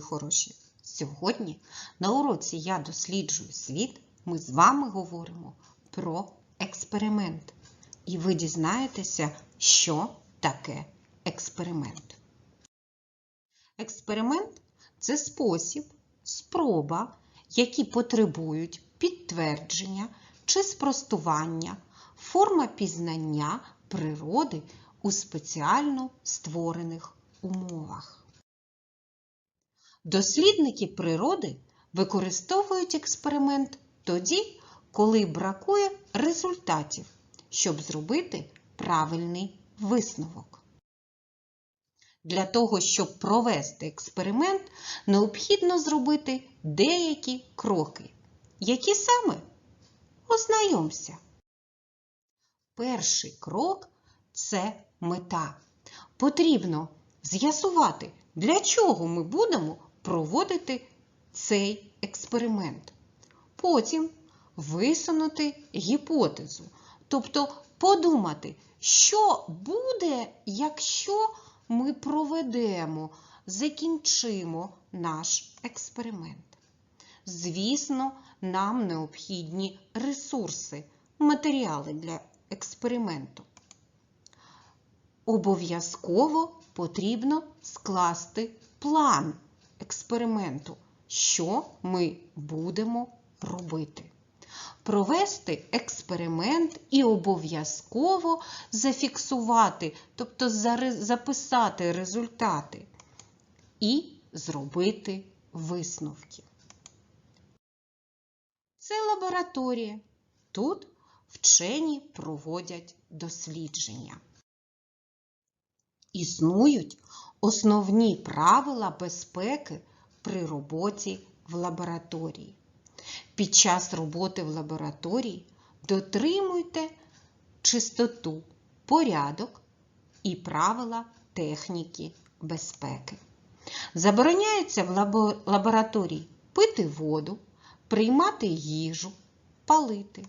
хороші! Сьогодні на уроці Я досліджую світ ми з вами говоримо про експеримент. І ви дізнаєтеся, що таке експеримент. Експеримент це спосіб, спроба, які потребують підтвердження чи спростування, форма пізнання природи у спеціально створених умовах. Дослідники природи використовують експеримент тоді, коли бракує результатів, щоб зробити правильний висновок. Для того, щоб провести експеримент, необхідно зробити деякі кроки. Які саме? Ознайомся. Перший крок це мета. Потрібно з'ясувати, для чого ми будемо проводити цей експеримент. Потім висунути гіпотезу, тобто подумати, що буде, якщо ми проведемо, закінчимо наш експеримент. Звісно, нам необхідні ресурси, матеріали для експерименту. Обов'язково потрібно скласти план експерименту, що ми будемо робити. Провести експеримент і обов'язково зафіксувати, тобто записати результати і зробити висновки. Це лабораторія. Тут вчені проводять дослідження. Існують основні правила безпеки при роботі в лабораторії. Під час роботи в лабораторії дотримуйте чистоту, порядок і правила техніки безпеки. Забороняється в лабораторії пити воду, приймати їжу, палити,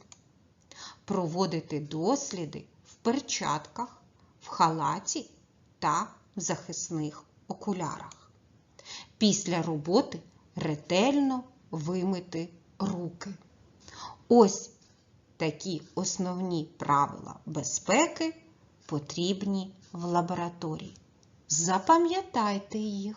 проводити досліди в перчатках, в халаті та захисних окулярах. Після роботи ретельно вимити руки. Ось такі основні правила безпеки потрібні в лабораторії. Запам'ятайте їх.